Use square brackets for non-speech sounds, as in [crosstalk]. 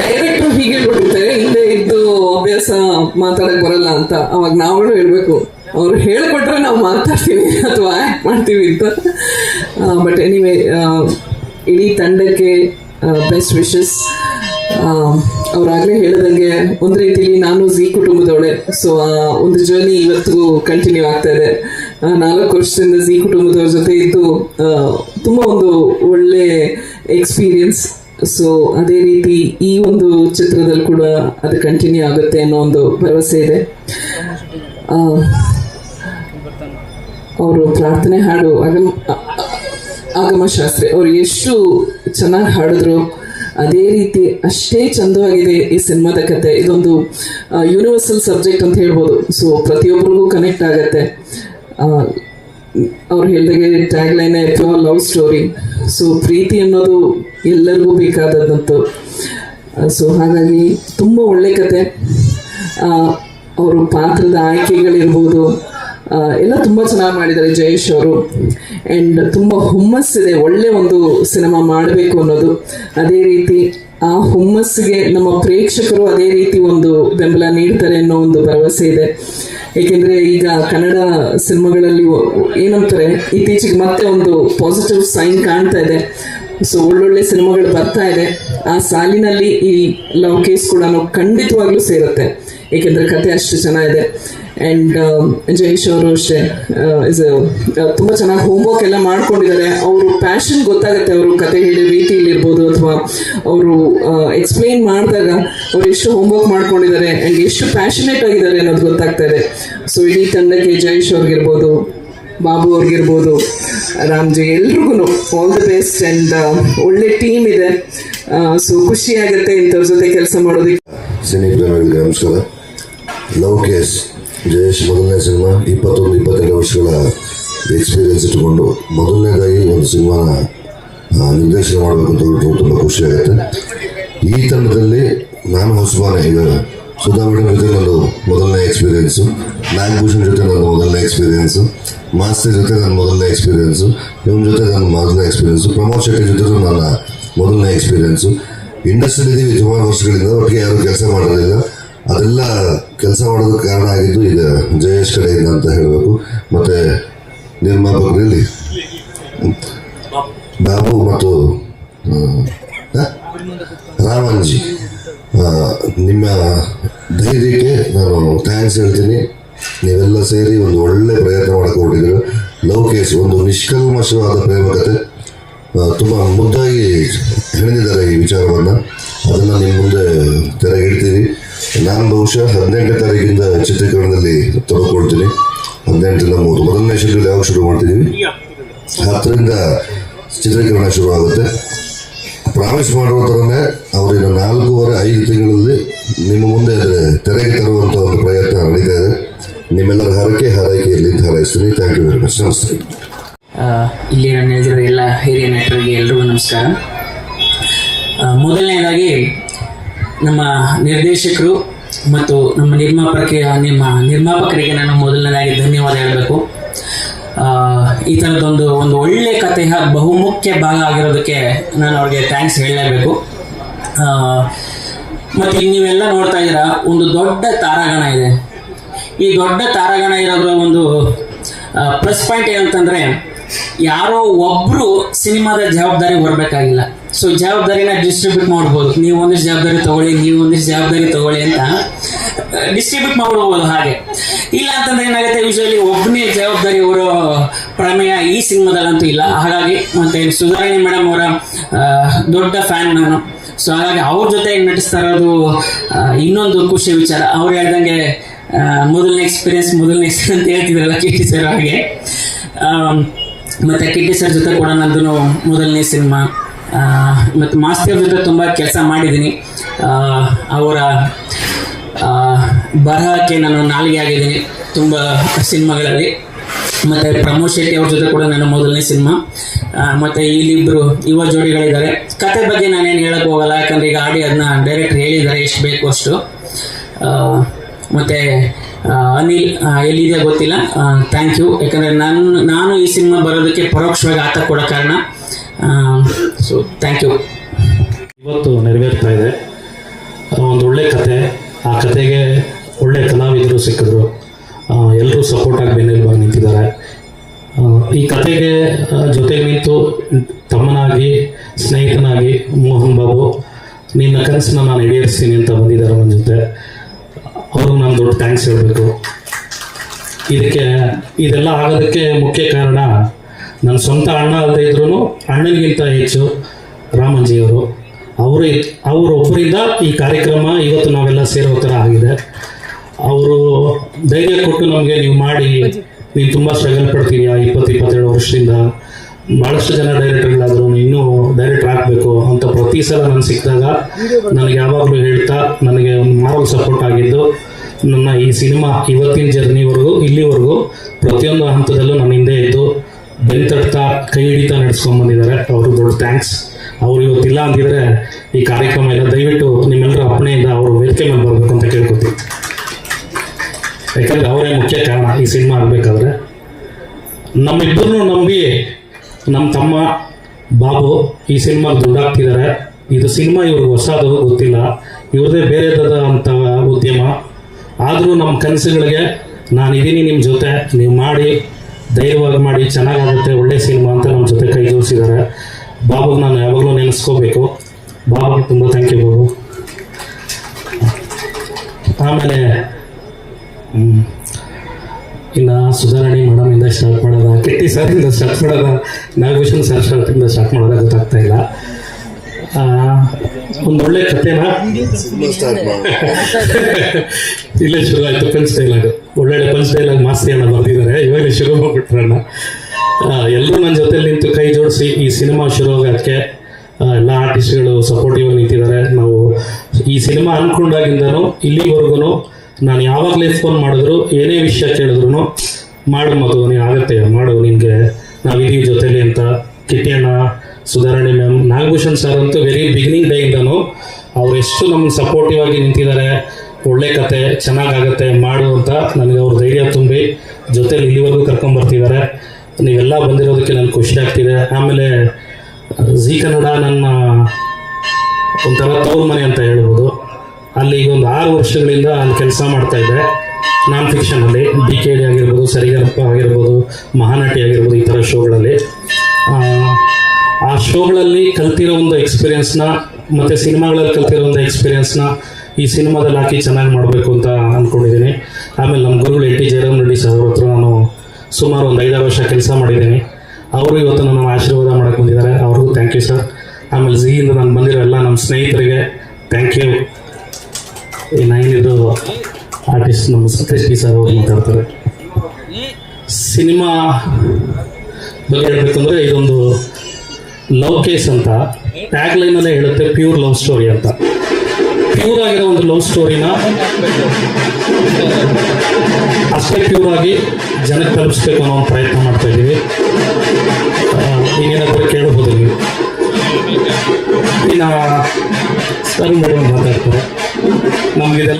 Director ಹೀಗೆ ಹೇಳ್ಬಿಟ್ಟಿರ್ತಾರೆ ಹಿಂದೆ ಇದ್ದು ಅಭ್ಯಾಸ ಮಾತಾಡಕ್ ಬರಲ್ಲ ಅಂತ ಅವಾಗ ನಾವುಗಳು ಹೇಳ್ಬೇಕು. ಅವ್ರು ಹೇಳ್ಕೊಟ್ರೆ ನಾವು ಮಾತಾಡ್ತೀವಿ ಅಥವಾ ಆ್ಯಕ್ಟ್ ಮಾಡ್ತೀವಿ ಅಂತ. ಬಟ್ ಎನಿವೇ ಇಡೀ ತಂಡಕ್ಕೆ ಬೆಸ್ಟ್ ವಿಶಸ್ ಅವ್ರಾಗಲೇ ಹೇಳಿದಂಗೆ ಒಂದು ರೀತಿಲಿ ನಾನು ಝೀ ಕುಟುಂಬದವಳೆ. ಸೊ ಒಂದು ಜರ್ನಿ ಇವತ್ತಿಗೂ ಕಂಟಿನ್ಯೂ ಆಗ್ತಾ ಇದೆ. ನಾಲ್ಕು ವರ್ಷದಿಂದ ಝೀ ಕುಟುಂಬದವ್ರ ಜೊತೆ ಇದ್ದು ತುಂಬ ಒಂದು ಒಳ್ಳೆ ಎಕ್ಸ್ಪೀರಿಯನ್ಸ್ ಸೊ ಅದೇ ರೀತಿ ಈ ಒಂದು ಚಿತ್ರದಲ್ಲಿ ಕೂಡ ಅದು ಕಂಟಿನ್ಯೂ ಆಗುತ್ತೆ ಅನ್ನೋ ಒಂದು ಭರವಸೆ ಇದೆ. ಅವರು ಪ್ರಾರ್ಥನೆ ಹಾಡು ಆಗಮ ಶಾಸ್ತ್ರಿ, ಅವ್ರು ಎಷ್ಟು ಚೆನ್ನಾಗಿ ಹಾಡಿದ್ರು. ಅದೇ ರೀತಿ ಅಷ್ಟೇ ಚಂದವಾಗಿದೆ ಈ ಸಿನಿಮಾದ ಕತೆ. ಇದೊಂದು ಯೂನಿವರ್ಸಲ್ ಸಬ್ಜೆಕ್ಟ್ ಅಂತ ಹೇಳ್ಬೋದು. ಸೊ ಪ್ರತಿಯೊಬ್ಬರಿಗೂ ಕನೆಕ್ಟ್ ಆಗತ್ತೆ. ಅವ್ರು ಹೇಳಿದಾಗೆ tag line pure love story so ಪ್ರೀತಿ ಅನ್ನೋದು ಎಲ್ಲರಿಗೂ ಬೇಕಾದದ್ದಂತು. ಸೊ ಹಾಗಾಗಿ ತುಂಬ ಒಳ್ಳೆ ಕತೆ. ಅವರು ಪಾತ್ರದ ಆಯ್ಕೆಗಳಿರ್ಬೋದು. ಎಲ್ಲ ತುಂಬ ಚೆನ್ನಾಗಿ ಮಾಡಿದ್ದಾರೆ ಜಯೇಶ್ ಅವರು. ಆ್ಯಂಡ್ ತುಂಬ ಹುಮ್ಮಸ್ಸಿದೆ ಒಳ್ಳೆ ಒಂದು ಸಿನಿಮಾ ಮಾಡಬೇಕು ಅನ್ನೋದು. ಅದೇ ರೀತಿ ಆ ಹುಮ್ಮಸ್ಸಿಗೆ ನಮ್ಮ ಪ್ರೇಕ್ಷಕರು ಅದೇ ರೀತಿ ಒಂದು ಬೆಂಬಲ ನೀಡ್ತಾರೆ ಅನ್ನೋ ಒಂದು ಭರವಸೆ ಇದೆ. ಏಕೆಂದರೆ ಈಗ ಕನ್ನಡ ಸಿನಿಮಾಗಳಲ್ಲಿ ಏನಂತಾರೆ ಇತ್ತೀಚೆಗೆ ಮತ್ತೆ ಒಂದು ಪಾಸಿಟಿವ್ ಸೈನ್ ಕಾಣ್ತಾ ಇದೆ. ಸೊ ಒಳ್ಳೊಳ್ಳೆ ಸಿನಿಮಾಗಳು ಬರ್ತಾ ಇದೆ. ಆ ಸಾಲಿನಲ್ಲಿ ಈ ಲವ್ ಕೇಸ್ ಕೂಡ ಖಂಡಿತವಾಗ್ಲೂ ಸೇರುತ್ತೆ. ಏಕೆಂದರೆ ಕತೆ ಅಷ್ಟು ಚೆನ್ನಾಗಿದೆ. ಆ್ಯಂಡ್ ಜಯೇಶ್ ಅವರು ಅಷ್ಟೇ ಇಸ್ ತುಂಬ ಚೆನ್ನಾಗಿ ಹೋಮ್ವರ್ಕ್ ಎಲ್ಲ ಮಾಡ್ಕೊಂಡಿದ್ದಾರೆ. ಅವರು ಪ್ಯಾಷನ್ ಗೊತ್ತಾಗುತ್ತೆ ಅವರು ಕತೆ ಹೇಳೋ ರೀತಿಯಲ್ಲಿರ್ಬೋದು ಅಥವಾ ಅವರು ಎಕ್ಸ್ಪ್ಲೈನ್ ಮಾಡಿದಾಗ ಅವ್ರು ಎಷ್ಟು ಹೋಮ್ವರ್ಕ್ ಮಾಡ್ಕೊಂಡಿದ್ದಾರೆ ಆ್ಯಂಡ್ ಎಷ್ಟು ಪ್ಯಾಷನೇಟ್ ಆಗಿದ್ದಾರೆ ಅನ್ನೋದು ಗೊತ್ತಾಗ್ತಾ ಇದೆ. ಸೊ ಇಡೀ ತಂಡಕ್ಕೆ ಜಯೇಶ್ ಅವ್ರಿಗಿರ್ಬೋದು, ಬಾಬು ಅವ್ರಿಗಿರ್ಬೋದು ರಾಮ್ಜಿ ಎಲ್ರಿಗೂ ಆಲ್ ದಿ ಬೆಸ್ಟ್ ಆ್ಯಂಡ್ ಒಳ್ಳೆ ಟೀಮ್ ಇದೆ. ಸೊ ಖುಷಿ ಆಗುತ್ತೆ ಇಂಥವ್ರ ಜೊತೆ ಕೆಲಸ ಮಾಡೋದಕ್ಕೆ. ಸಿನಿ ನಮಸ್ಕಾರ ಲವ್ ಕೇಸ್ ಜಯೇಶ್ ಮೊದಲನೇ ಸಿನಿಮಾ ಇಪ್ಪತ್ತೊಂದು, ಇಪ್ಪತ್ತೆರಡು ವರ್ಷಗಳ ಎಕ್ಸ್ಪೀರಿಯನ್ಸ್ ಇಟ್ಟುಕೊಂಡು ಮೊದಲನೇದಾಗಿ ಒಂದು ಸಿನಿಮಾನ ನಿರ್ದೇಶನ ಮಾಡಬೇಕು ಅಂತ ತುಂಬ ಖುಷಿಯಾಗುತ್ತೆ ಈ ತಂಡದಲ್ಲಿ ನಾನು ಹೊಸಬಾನೆ ಈಗ ಸುಧಾ ಜೊತೆ ನಂದು ಮೊದಲನೇ ಎಕ್ಸ್ಪೀರಿಯೆನ್ಸು ನಾಗಭೂಷಣ್ ಜೊತೆ ನನ್ನ ಮೊದಲನೇ ಎಕ್ಸ್ಪೀರಿಯನ್ಸು ಮಾಸ್ಟರ್ ಜೊತೆ ನನ್ನ ಮೊದಲನೇ ಎಕ್ಸ್ಪೀರಿಯೆನ್ಸು ನಿಮ್ಮ ಜೊತೆ ನನ್ನ ಮೊದಲನೇ ಎಕ್ಸ್ಪೀರಿಯೆನ್ಸು ಪ್ರಮೋದ್ ಶೆಟ್ಟಿ ಜೊತೆ ನನ್ನ ಮೊದಲನೇ ಎಕ್ಸ್ಪೀರಿಯನ್ಸು ಇಂಡಸ್ಟ್ರಿಯಲ್ಲಿ ಇದ್ದೀವಿ ಸುಮಾರು ವರ್ಷಗಳಿಂದ, ಒಟ್ಟಿಗೆ ಯಾರು ಕೆಲಸ ಮಾಡೋದಿಲ್ಲ. ಅದೆಲ್ಲ ಕೆಲಸ ಮಾಡೋದಕ್ಕೆ ಕಾರಣ ಆಗಿದ್ದು ಈಗ ಜಯೇಶ್ ಕಡೆಯಿಂದ ಅಂತ ಹೇಳಬೇಕು. ಮತ್ತು ನಿರ್ಮಾಪಕರಲ್ಲಿ ಬಾಬು ಮತ್ತು? ರಾಮನ್ಜಿ. ನಿಮ್ಮ ಧೈರ್ಯಕ್ಕೆ ನಾನು ಥ್ಯಾಂಕ್ಸ್ ಹೇಳ್ತೀನಿ. ನೀವೆಲ್ಲ ಸೇರಿ ಒಂದು ಒಳ್ಳೆ ಪ್ರಯತ್ನ ಮಾಡಕ್ಕೆ ಹೊರಟಿದ್ದೀರ ಲವ್ ಕೇಸ್ ಒಂದು ನಿಷ್ಕಲ್ಮಶವಾದ ಪ್ರೇಮ ಕತೆ. ತುಂಬ ಮುದ್ದಾಗಿ ಹೇಳಿದ್ದಾರೆ ಈ ವಿಚಾರವನ್ನು. ಅದನ್ನು ನಿಮ್ಮ ಮುಂದೆ ತೆರೆ ಇಡ್ತೀವಿ ನಾನು ಬಹುಶಃ ಹದಿನೆಂಟನೇ ತಾರೀಕಿಂದ ಚಿತ್ರೀಕರಣದಲ್ಲಿ ತೊಡಕೊಳ್ತೀನಿ. ಹದಿನೆಂಟರಿಂದ ಮೂವತ್ತು. ಮೊದಲನೇ ಶೆಡ್ಯೂಲ್ ಯಾವಾಗ ಶುರು ಮಾಡ್ತಿದ್ದೀವಿ? ಹತ್ತರಿಂದ ಚಿತ್ರೀಕರಣ ಶುರು ಆಗುತ್ತೆ ಪ್ರಾಮಿಸ್ ಮಾಡುವ ಥರನೇ ಅವರಿನ ನಾಲ್ಕೂವರೆ, ಐದು ತಿಂಗಳಲ್ಲಿ ನಿಮ್ಮ ಮುಂದೆ ತೆರೆಗೆ ತರುವಂಥ ಒಂದು ಪ್ರಯತ್ನ ನಡೀತಾ ಇದೆ. ನಿಮ್ಮೆಲ್ಲರ ಹರಕೆ ಹಾರೈಕೆಯಲ್ಲಿ ಹಾರೈಸ್ತೀನಿ ಥ್ಯಾಂಕ್ ಯು ವೆರಿ ಮಚ್ ನಮಸ್ತೆ. ಇಲ್ಲಿ ನನ್ನ ಹೇಳಿದ ಎಲ್ಲ ಹಿರಿಯ ನಟರಿಗೆ ಎಲ್ರಿಗೂ ನಮಸ್ಕಾರ. ಮೊದಲನೇದಾಗಿ ನಮ್ಮ ನಿರ್ದೇಶಕರು ಮತ್ತು ನಮ್ಮ ನಿರ್ಮಾಪಕರಿಗೆ, ನಿಮ್ಮ ನಿರ್ಮಾಪಕರಿಗೆ ನಾನು ಮೊದಲನೇದಾಗಿ ಧನ್ಯವಾದ ಹೇಳಬೇಕು. ಈ ಥರದ್ದೊಂದು ಒಂದು ಒಳ್ಳೆ ಕಥೆಯ ಬಹುಮುಖ್ಯ ಭಾಗ ಆಗಿರೋದಕ್ಕೆ ನಾನು ಅವ್ರಿಗೆ ಥ್ಯಾಂಕ್ಸ್ ಹೇಳಲೇಬೇಕು. ಮತ್ತು ನೀವೆಲ್ಲ ನೋಡ್ತಾ ಇದ್ದೀರಾ, ಒಂದು ದೊಡ್ಡ ತಾರಾಗಣ ಇದೆ. ಈ ದೊಡ್ಡ ತಾರಾಗಣ ಇರೋದ್ರ ಒಂದು ಪ್ಲಸ್ ಪಾಯಿಂಟ್ ಏನಂತಂದರೆ, ಯಾರೋ ಒಬ್ಬರು ಸಿನಿಮಾದ ಜವಾಬ್ದಾರಿ ಹೊರಬೇಕಾಗಿಲ್ಲ. ಸೊ ಜವಾಬ್ದಾರಿನ ಡಿಸ್ಟ್ರಿಬ್ಯೂಟ್ ಮಾಡ್ಬೋದು. ನೀವು ಒಂದಿಷ್ಟು ಜವಾಬ್ದಾರಿ ತಗೊಳ್ಳಿ, ನೀವು ಒಂದಿಷ್ಟು ಜವಾಬ್ದಾರಿ ತಗೊಳ್ಳಿ ಅಂತ ಡಿಸ್ಟ್ರಿಬ್ಯೂಟ್ ಮಾಡ್ಬೋದು ಹಾಗೆ. ಇಲ್ಲ ಅಂತಂದ್ರೆ ಏನಾಗುತ್ತೆ ಯೂಶಲಿ ಒಬ್ಬನೇ ಜವಾಬ್ದಾರಿ ಅವರ ಪ್ರಮೇಯ ಈ ಸಿನಿಮಾದಲ್ಲಂತೂ ಇಲ್ಲ. ಹಾಗಾಗಿ ಮತ್ತೆ ಸುಧಾರಣೆ ಮೇಡಮ್ ಅವರ ದೊಡ್ಡ ಫ್ಯಾನ್ ನಾನು. ಸೊ ಹಾಗಾಗಿ ಅವ್ರ ಜೊತೆ ನಟಿಸ್ತಾ ಇರೋದು ಇನ್ನೊಂದು ಖುಷಿ ವಿಚಾರ. ಅವ್ರು ಹೇಳ್ದಂಗೆ ಮೊದಲನೇ ಎಕ್ಸ್ಪೀರಿಯನ್ಸ್ ಮೊದಲನೇ ಎಕ್ಸ್ಪೀರಿಯನ್ಸ್ [laughs] ಅಂತ ಹೇಳ್ತಿದ್ರಲ್ಲ ಕಿಟ್ಟಿ ಸರ್ ಹಾಗೆ. ಮತ್ತೆ ಕಿಟ್ಟಿ ಸರ್ ಜೊತೆ ಕೂಡ ನಂದು ಮೊದಲನೇ ಸಿನಿಮಾ. ಮತ್ತು ಮಾಸ್ತಿ ಅವ್ರ ಜೊತೆ ತುಂಬ ಕೆಲಸ ಮಾಡಿದ್ದೀನಿ. ಅವರ ಬರಹಕ್ಕೆ ನಾನು ನಾಲಿಗೆ ಆಗಿದ್ದೀನಿ ತುಂಬ ಸಿನಿಮಾಗಳಲ್ಲಿ. ಮತ್ತು ಪ್ರಮೋದ್ ಶೆಟ್ಟಿ ಅವ್ರ ಜೊತೆ ಕೂಡ ನನ್ನ ಮೊದಲನೇ ಸಿನಿಮಾ. ಮತ್ತು ಇಲ್ಲಿಬ್ಬರು ಯುವ ಜೋಡಿಗಳಿದ್ದಾರೆ. ಕತೆ ಬಗ್ಗೆ ನಾನೇನು ಹೇಳಕ್ಕೆ ಹೋಗಲ್ಲ ಯಾಕಂದರೆ ಈಗ ಆಡಿ ಅದನ್ನ ಡೈರೆಕ್ಟ್ ಹೇಳಿದ್ದಾರೆ, ಎಷ್ಟು ಬೇಕು ಅಷ್ಟು. ಮತ್ತು ಅನಿಲ್ ಎಲ್ಲಿದೆ ಗೊತ್ತಿಲ್ಲ. ಥ್ಯಾಂಕ್ ಯು ಯಾಕಂದರೆ ನಾನು ನಾನು ಈ ಸಿನಿಮಾ ಬರೋದಕ್ಕೆ ಪರೋಕ್ಷವಾಗಿ ಆತ ಕೊಡೋ ಕಾರಣ. ಸೊ ಥ್ಯಾಂಕ್ ಯು ಇವತ್ತು ನೆರವೇರ್ತಾ ಇದೆ. ಒಂದು ಒಳ್ಳೆ ಕತೆ. ಆ ಕತೆಗೆ ಸಿಕ್ಕಿದ್ರು. ಎಲ್ಲರೂ ಸಪೋರ್ಟಾಗಿ ಬೆನ್ನೆಲುಬಾಗಿ ನಿಂತಿದ್ದಾರೆ. ಈ ಕತೆಗೆ ಜೊತೆಗೆ ನಿಂತು ತಮ್ಮನಾಗಿ, ಸ್ನೇಹಿತನಾಗಿ ಮೋಹನ್ ಬಾಬು, ನಿನ್ನ ಕನಸನ್ನ ನಾನು ಈಡೇರಿಸ್ತೀನಿ ಅಂತ ಬಂದಿದ್ದಾರೆ ನನ್ನ ಜೊತೆ. ಅವ್ರಿಗೆ ನಾನು ದೊಡ್ಡ ಥ್ಯಾಂಕ್ಸ್ ಹೇಳಬೇಕು. ಇದಕ್ಕೆ, ಇದೆಲ್ಲ ಆಗೋದಕ್ಕೆ ಮುಖ್ಯ ಕಾರಣ ನನ್ನ ಸ್ವಂತ ಅಣ್ಣ ಅಲ್ಲದೆ ಇದ್ರೂ ಅಣ್ಣನಿಗಿಂತ ಹೆಚ್ಚು ರಾಮಂಜಿಯವರು. ಅವರು ಅವರೊಬ್ಬರಿಂದ ಈ ಕಾರ್ಯಕ್ರಮ ಇವತ್ತು ನಾವೆಲ್ಲ ಸೇರೋ ಥರ ಆಗಿದೆ. ಅವರು ಧೈರ್ಯ ಕೊಟ್ಟು ನಮಗೆ ನೀವು ಮಾಡಿ, ನೀವು ತುಂಬ ಸ್ಟ್ರಗಲ್ ಪಡ್ತೀಯಾ ಇಪ್ಪತ್ತು, ಇಪ್ಪತ್ತೆರಡು ವರ್ಷದಿಂದ. ಭಾಳಷ್ಟು ಜನ ಡೈರೆಕ್ಟರ್ಗಳಾದ್ರು ಇನ್ನೂ ಡೈರೆಕ್ಟರ್ ಆಗಬೇಕು ಅಂತ ಪ್ರತಿ ಸಲ ನಾನು ಸಿಕ್ಕಿದಾಗ ನನಗೆ ಯಾವಾಗಲೂ ಹೇಳ್ತಾ, ನನಗೆ ಒಂದು ಮಾರಲ್ ಸಪೋರ್ಟ್ ಆಗಿದ್ದು, ನನ್ನ ಈ ಸಿನಿಮಾ ಇವತ್ತಿನ ಜರ್ನಿವರೆಗೂ ಇಲ್ಲಿವರೆಗೂ ಪ್ರತಿಯೊಂದು ಹಂತದಲ್ಲೂ ನನ್ನ ಹಿಂದೆ ಇದ್ದು ಬೆಂತಡ್ತಾ ಕೈ ಹಿಡಿತಾ ನಡೆಸ್ಕೊಂಡ್ಬಂದಿದ್ದಾರೆ ಅವರು ದೊಡ್ಡ ಥ್ಯಾಂಕ್ಸ್ ಅವ್ರು ಇವತ್ತಿಲ್ಲ ಅಂತಿದ್ರೆ ಈ ಕಾರ್ಯಕ್ರಮ ಎಲ್ಲ ದಯವಿಟ್ಟು ನಿಮ್ಮೆಲ್ಲರ ಅಪ್ಪಣೆಯಿಂದ ಅವರು ವೇದಿಕೆ ಮೇಲೆ ಬರಬೇಕು ಅಂತ ಕೇಳ್ಕೊತೀನಿ. ಯಾಕಂದ್ರೆ ಅವರೇ ಮುಖ್ಯ ಕಾರಣ ಈ ಸಿನಿಮಾ ಆಗಬೇಕಾದ್ರೆ ನಮ್ಮಿಬ್ಬರನ್ನು ನಂಬಿ ನಮ್ಮ ತಮ್ಮ, ಬಾಬು ಈ ಸಿನಿಮಾ ದುಡ್ಡಾಗ್ತಿದ್ದಾರೆ ಇದು ಸಿನಿಮಾ ಇವ್ರಿಗೆ ಹೊಸದು ಗೊತ್ತಿಲ್ಲ. ಇವ್ರದೇ ಬೇರೆದಾದ ಅಂತ ಉದ್ಯಮ. ಆದರೂ ನಮ್ಮ ಕನಸುಗಳಿಗೆ ನಾನು ಇದ್ದೀನಿ ನಿಮ್ಮ ಜೊತೆ, ನೀವು ಮಾಡಿ, ಧೈರ್ಯವಾಗಿ ಮಾಡಿ, ಚೆನ್ನಾಗಾಗುತ್ತೆ, ಒಳ್ಳೆ ಸಿನಿಮಾ ಅಂತ ನಮ್ಮ ಜೊತೆ ಕೈ ಜೋಡಿಸಿದ್ದಾರೆ. ಬಾಬುಗೆ ನಾನು ಯಾವಾಗಲೂ ನೆನೆಸ್ಕೋಬೇಕು. ಬಾಬುಗೆ ತುಂಬ ಥ್ಯಾಂಕ್ ಯು ಬಾಬು. ಆಮೇಲೆ. ಇನ್ನ ಸುಧಾರಣೆ ಮೇಡಮಿಂದ ಸ್ಟಾರ್ಟ್ ಮಾಡೋದ? ಕೆಟ್ಟಿ ಸರಿಂದ ಸ್ಟಾರ್ಟ್ ಮಾಡೋದ? ನಾಗಭೂಷಣ್ ಸರ್ ಸ್ಟಾರ್ಟಿಂದ ಸ್ಟಾರ್ಟ್ ಮಾಡೋದ ಗೊತ್ತಾಗ್ತಾ ಇಲ್ಲ. ಒಂದು ಒಳ್ಳೆ ಕಥೆನ [laughs] ಇಲ್ಲೇ ಶುರು ಆಯ್ತು ಪಂಚ್ ಡೈಲಾಗ್ ಒಳ್ಳೊಳ್ಳೆ ಪಂಚ್ ಡೈಲಾಗ್ ಮಾಸ್ತಿ ಅಣ್ಣ ಬರ್ತಿದ್ದಾರೆ ಇವಾಗಲೇ ಶುರು ಹೋಗ್ಬಿಟ್ರಣ್ಣ ಎಲ್ಲರೂ ನನ್ನ ಜೊತೆಲಿ ನಿಂತು ಕೈ ಜೋಡಿಸಿ ಈ ಸಿನಿಮಾ ಶುರು ಆಗೋಕ್ಕೆ ಎಲ್ಲ ಆರ್ಟಿಸ್ಟ್ಗಳು ಸಪೋರ್ಟಿವ್ ನಿಂತಿದ್ದಾರೆ. ನಾವು ಈ ಸಿನಿಮಾ ಅನ್ಕೊಂಡಾಗಿಂದನೂ ಇಲ್ಲಿವರೆಗೂ ನಾನು ಯಾವಾಗಲೇ ಫೋನ್ ಮಾಡಿದ್ರು, ಏನೇ ವಿಷಯ ಕೇಳಿದ್ರು ಮಾಡು ಮಗು ನೀನು ಆಗುತ್ತೆ, ಮಾಡು, ನಿನಗೆ ನಾವಿದೀವಿ ಜೊತೆಲಿ ಅಂತ ಕಿಟ್ಟಿಯಣ್ಣ ಸುಧಾರಣೆ ಮ್ಯಾಮ್ ನಾಗಭೂಷಣ್ ಸರ್ ಅಂತೂ ವೆರಿ ಬಿಗಿನಿಂಗ್ ಡೇಯಿಂದನೂ ಅವ್ರು ಎಷ್ಟು ನಮ್ಗೆ ಸಪೋರ್ಟಿವ್ ಆಗಿ ನಿಂತಿದ್ದಾರೆ, ಒಳ್ಳೆ ಕತೆ, ಚೆನ್ನಾಗಾಗತ್ತೆ, ಮಾಡು ಅಂತ ನನಗೆ ಅವ್ರ ಧೈರ್ಯ ತುಂಬಿ ಜೊತೆಲಿ ಇಲ್ಲಿವರೆಗೂ ಕರ್ಕೊಂಬರ್ತಿದ್ದಾರೆ. ನೀವೆಲ್ಲ ಬಂದಿರೋದಕ್ಕೆ ನನಗೆ ಖುಷಿ ಆಗ್ತಿದೆ. ಆಮೇಲೆ ಜಿ ಕನ್ನಡ ನನ್ನ ಒಂಥರ ತೋರ್ ಮನೆ ಅಂತ ಹೇಳ್ಬೋದು. ಅಲ್ಲಿ ಈಗ ಒಂದು ಆರು ವರ್ಷಗಳಿಂದ ಅಲ್ಲಿ ಕೆಲಸ ಮಾಡ್ತಾ ಇದ್ದೆ. ನಾನ್ ಫಿಕ್ಷನಲ್ಲಿ ಡಿ ಕೆ ಡಿ ಆಗಿರ್ಬೋದು ಸರಿಗರಪ್ಪ ಆಗಿರ್ಬೋದು ಮಹಾನಟಿ ಆಗಿರ್ಬೋದು ಈ ಥರ ಶೋಗಳಲ್ಲಿ. ಆ, ಶೋಗಳಲ್ಲಿ ಕಲ್ತಿರೋ ಒಂದು ಎಕ್ಸ್ಪೀರಿಯನ್ಸ್ನ ಮತ್ತು ಸಿನಿಮಾಗಳಲ್ಲಿ ಕಲ್ತಿರೋ ಒಂದು ಎಕ್ಸ್ಪೀರಿಯನ್ಸ್ನ ಈ ಸಿನಿಮಾದಲ್ಲಿ ಹಾಕಿ ಚೆನ್ನಾಗಿ ಮಾಡಬೇಕು ಅಂತ ಅಂದ್ಕೊಂಡಿದ್ದೀನಿ ಆಮೇಲೆ ನಮ್ಮ ಗುರುಗಳು N T Jayaram Reddy sir ಅವ್ರ ಹತ್ರ ನಾನು ಸುಮಾರು ಒಂದು ಐದಾರು ವರ್ಷ ಕೆಲಸ ಮಾಡಿದ್ದೀನಿ. ಅವರು ಇವತ್ತು ನನ್ನ ಆಶೀರ್ವಾದ ಮಾಡಕ್ಕೆ ಬಂದಿದ್ದಾರೆ. ಅವ್ರಿಗೂ ಥ್ಯಾಂಕ್ ಯು ಸರ್ ಆಮೇಲೆ ಝೀಯಿಂದ ನಾನು ಬಂದಿರೋ ಎಲ್ಲ ನಮ್ಮ ಸ್ನೇಹಿತರಿಗೆ ಥ್ಯಾಂಕ್ ಯು ನೈನ್ ಇದು ಆರ್ಟಿಸ್ಟ್ ನಮ್ಮ ಸತೀಶ್ ಪಿ ಸರ್ ಅವರು ಮಾತಾಡ್ತಾರೆ. ಸಿನಿಮಾ ಬಗ್ಗೆ ಹೇಳ್ಬೇಕಂದ್ರೆ ಇದೊಂದು ಲವ್ ಕೇಸ್ ಅಂತ. ಟ್ಯಾಗ್ ಲೈನಲ್ಲೇ ಹೇಳುತ್ತೆ ಪ್ಯೂರ್ ಲವ್ ಸ್ಟೋರಿ ಅಂತ. ಪ್ಯೂರ್ ಆಗಿರೋ ಒಂದು ಲವ್ ಸ್ಟೋರಿನ ಅಷ್ಟೇ ಪ್ಯೂರ್ ಆಗಿ ಜನಕ್ಕೆ ತಲುಪಿಸ್ಬೇಕು ಅನ್ನೋ ಒಂದು ಪ್ರಯತ್ನ ಮಾಡ್ತಾ ಇದ್ದೀವಿ. ನೀವೇನಾದರೂ ಕೇಳಬಹುದು ನೀವು? ಇನ್ನು ಸರ್ ಮೇಡಮ್ ಮಾತಾಡ್ತಾರೆ. ನಮ್ಗೆ